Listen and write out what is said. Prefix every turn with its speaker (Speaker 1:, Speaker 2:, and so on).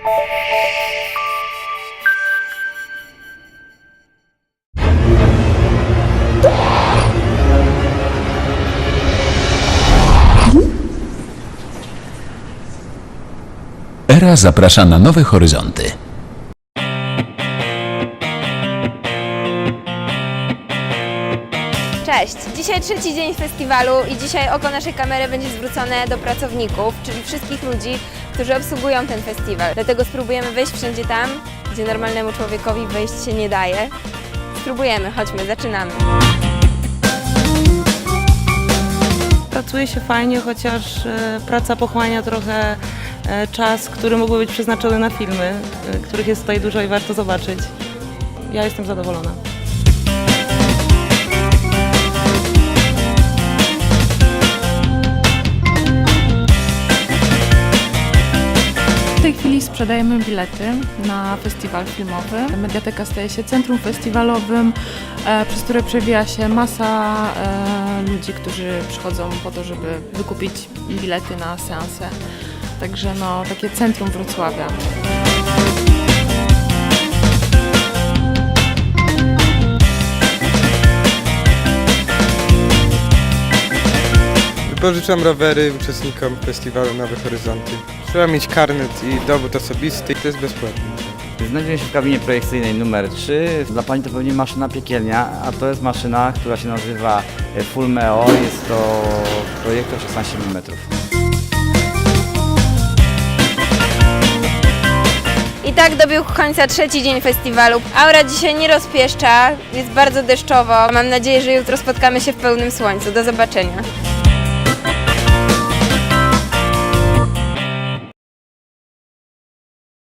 Speaker 1: Era zaprasza na nowe horyzonty.
Speaker 2: Cześć! Dzisiaj trzeci dzień festiwalu i dzisiaj oko naszej kamery będzie zwrócone do pracowników, czyli wszystkich ludzi, którzy obsługują ten festiwal. Dlatego spróbujemy wejść wszędzie tam, gdzie normalnemu człowiekowi wejść się nie daje. Spróbujemy, chodźmy, zaczynamy.
Speaker 3: Pracuje się fajnie, chociaż e, praca pochłania trochę e, czas, który mógłby być przeznaczony na filmy, e, których jest tutaj dużo i warto zobaczyć. Ja jestem zadowolona.
Speaker 4: Tej chwili sprzedajemy bilety na festiwal filmowy. Mediateka staje się centrum festiwalowym, e, przez które przewija się masa e, ludzi, którzy przychodzą po to, żeby wykupić bilety na seanse. Także no, takie centrum Wrocławia.
Speaker 5: Wypożyczam rowery uczestnikom festiwalu Nowe Horyzonty. Trzeba mieć karnet i dowód osobisty, to jest bezpłatne.
Speaker 6: Znajduję się w kabinie projekcyjnej numer 3. Dla Pani to pewnie maszyna piekielnia, a to jest maszyna, która się nazywa Fulmeo. Jest to projektor 16 mm.
Speaker 2: I tak dobiegł końca trzeci dzień festiwalu. Aura dzisiaj nie rozpieszcza, jest bardzo deszczowo. Mam nadzieję, że jutro spotkamy się w pełnym słońcu. Do zobaczenia.